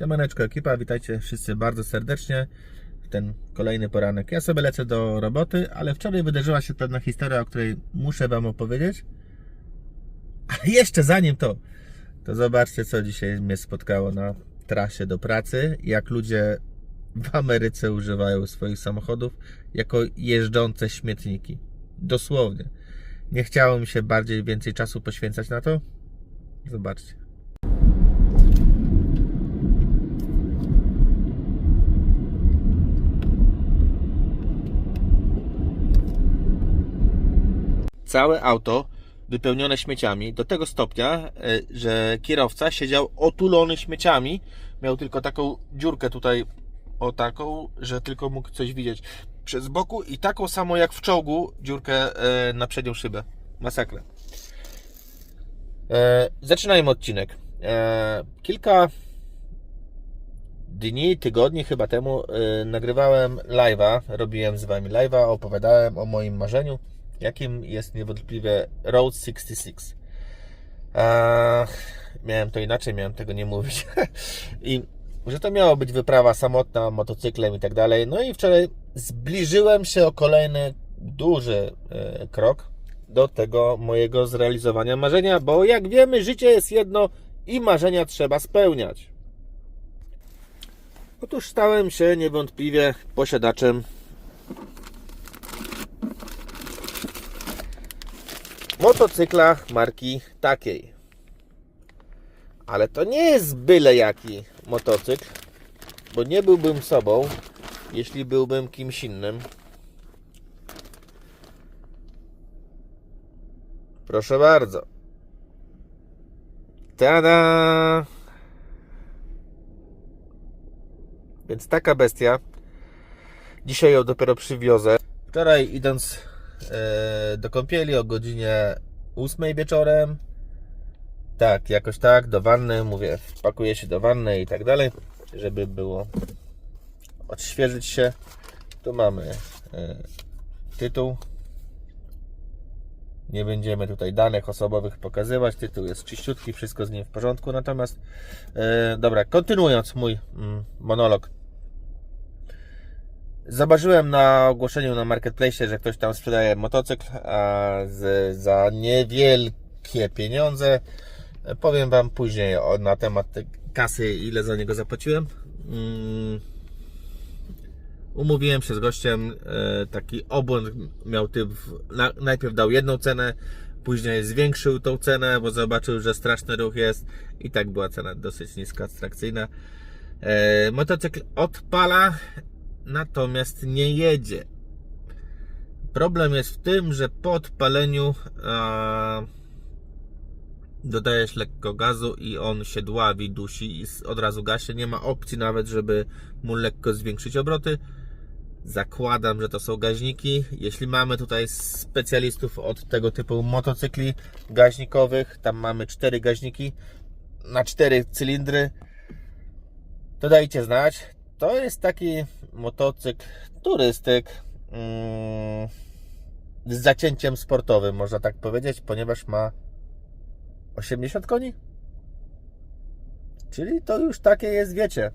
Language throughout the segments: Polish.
Siemaneczko ekipa, witajcie wszyscy bardzo serdecznie w ten kolejny poranek. Ja sobie lecę do roboty, ale wczoraj wydarzyła się pewna historia, o której muszę Wam opowiedzieć. A jeszcze zanim to, to zobaczcie co dzisiaj mnie spotkało na trasie do pracy, jak ludzie w Ameryce używają swoich samochodów jako jeżdżące śmietniki. Dosłownie. Nie chciało mi się bardziej więcej czasu poświęcać na to. Zobaczcie. Całe auto wypełnione śmieciami do tego stopnia, e, że kierowca siedział otulony śmieciami. Miał tylko taką dziurkę tutaj, o taką, że tylko mógł coś widzieć przez boku i taką samą jak w czołgu dziurkę e, na przednią szybę. Masakra. E, Zaczynajmy odcinek. Kilka dni, tygodni chyba temu nagrywałem live'a, robiłem z Wami live'a, opowiadałem o moim marzeniu, jakim jest niewątpliwie Road 66. E, miałem to inaczej, miałem tego nie mówić. I że to miała być wyprawa samotna, motocyklem i tak dalej. No i wczoraj zbliżyłem się o kolejny duży e, krok do tego mojego zrealizowania marzenia, bo jak wiemy, życie jest jedno i marzenia trzeba spełniać. Otóż stałem się niewątpliwie posiadaczem motocykla marki takiej. Ale to nie jest byle jaki motocykl, bo nie byłbym sobą, jeśli byłbym kimś innym. Proszę bardzo. Tada! Więc taka bestia. Dzisiaj ją dopiero przywiozę. Wczoraj idąc do kąpieli o godzinie 8 wieczorem. Tak, jakoś tak, do wanny, mówię, wpakuję się do wanny i tak dalej, żeby było odświeżyć się. Tu mamy e, tytuł. Nie będziemy tutaj danych osobowych pokazywać. Tytuł jest czyściutki, wszystko z nim w porządku. Natomiast, e, dobra, kontynuując mój mm, monolog. Zobaczyłem na ogłoszeniu na marketplace, że ktoś tam sprzedaje motocykl za niewielkie pieniądze. Powiem Wam później na temat kasy, ile za niego zapłaciłem. Mm. Umówiłem się z gościem, e, taki obłęd miał typ, na, najpierw dał jedną cenę, później zwiększył tą cenę, bo zobaczył, że straszny ruch jest i tak była cena dosyć niska, abstrakcyjna. E, motocykl odpala, natomiast nie jedzie. Problem jest w tym, że po odpaleniu a, dodajesz lekko gazu i on się dławi, dusi i od razu gasie. Nie ma opcji nawet, żeby mu lekko zwiększyć obroty. Zakładam, że to są gaźniki. Jeśli mamy tutaj specjalistów od tego typu motocykli gaźnikowych, tam mamy cztery gaźniki na cztery cylindry, to dajcie znać. To jest taki motocykl turystyk mm, z zacięciem sportowym, można tak powiedzieć, ponieważ ma 80 koni. Czyli to już takie jest, wiecie,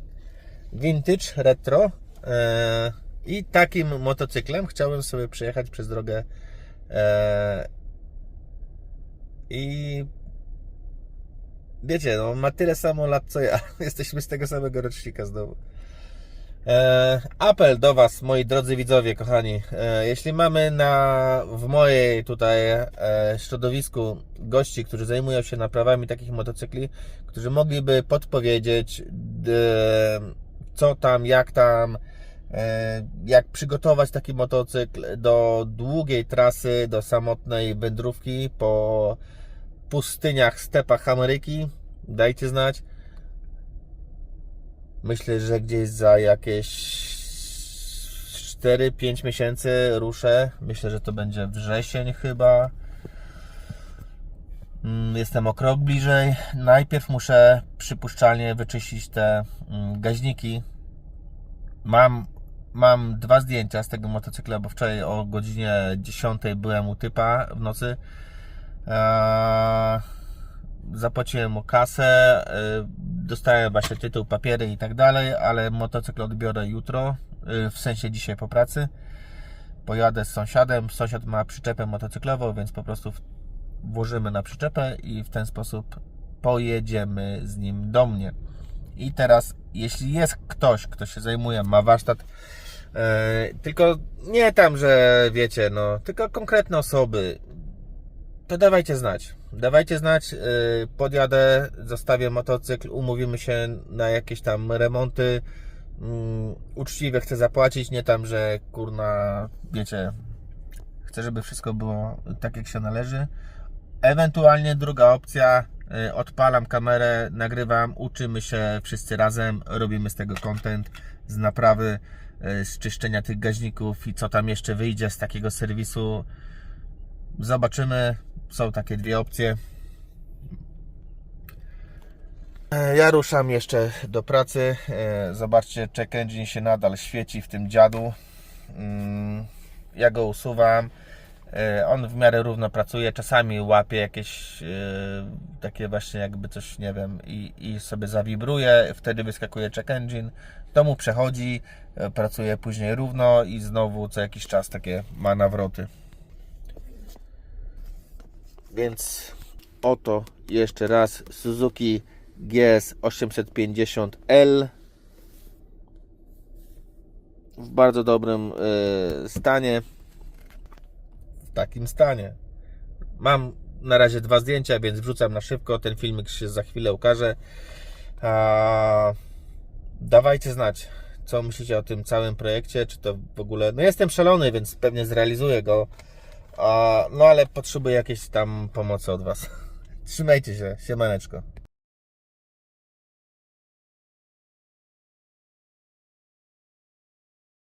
vintage, retro. E, I takim motocyklem chciałem sobie przejechać przez drogę e, i wiecie, no ma tyle samo lat co ja. Jesteśmy z tego samego rocznika znowu. E, apel do Was, moi drodzy widzowie, kochani. E, jeśli mamy na, w mojej tutaj e, środowisku gości, którzy zajmują się naprawami takich motocykli, którzy mogliby podpowiedzieć, co tam, jak tam, jak przygotować taki motocykl do długiej trasy, do samotnej wędrówki po pustyniach, stepach Ameryki, dajcie znać. Myślę, że gdzieś za jakieś 4-5 miesięcy ruszę. Myślę, że to będzie wrzesień chyba. Mm, Jestem o krok bliżej. Najpierw muszę przypuszczalnie wyczyścić te mm, gaźniki. Mam, mam dwa zdjęcia z tego motocykla, bo wczoraj o godzinie 10 byłem u typa w nocy. Eee, zapłaciłem mu kasę, y, dostałem właśnie tytuł, papiery i tak dalej, ale motocykl odbiorę jutro, y, w sensie dzisiaj po pracy. Pojadę z sąsiadem, sąsiad ma przyczepę motocyklową, więc po prostu włożymy na przyczepę i w ten sposób pojedziemy z nim do mnie. I teraz, jeśli jest ktoś, kto się zajmuje, ma warsztat, e, tylko nie tam, że wiecie, no, tylko konkretne osoby, to dawajcie znać. Dawajcie znać, e, podjadę, zostawię motocykl, umówimy się na jakieś tam remonty, mm, uczciwie chcę zapłacić, nie tam, że kurna, wiecie, chcę, żeby wszystko było tak, jak się należy. Ewentualnie druga opcja, y, odpalam kamerę, nagrywam, uczymy się wszyscy razem, robimy z tego content, z naprawy, y, z czyszczenia tych gaźników i co tam jeszcze wyjdzie z takiego serwisu. Zobaczymy, są takie dwie opcje. E, Ja ruszam jeszcze do pracy. E, Zobaczcie, check engine się nadal świeci w tym dziadu. Mm, Ja go usuwam. E, On w miarę równo pracuje. Czasami łapie jakieś takie właśnie jakby coś, nie wiem, i, i sobie zawibruje. Wtedy wyskakuje check engine. To mu przechodzi, pracuje później równo i znowu co jakiś czas takie ma nawroty. Więc oto jeszcze raz Suzuki GS 850L w bardzo dobrym e, stanie. W takim stanie. Mam na razie dwa zdjęcia, więc wrzucam na szybko. Ten filmik się za chwilę ukaże. A, dawajcie znać, co myślicie o tym całym projekcie. Czy to w ogóle. No, jestem szalony, więc pewnie zrealizuję go. No, ale potrzebuję jakiejś tam pomocy od Was. Trzymajcie się. Siemaneczko.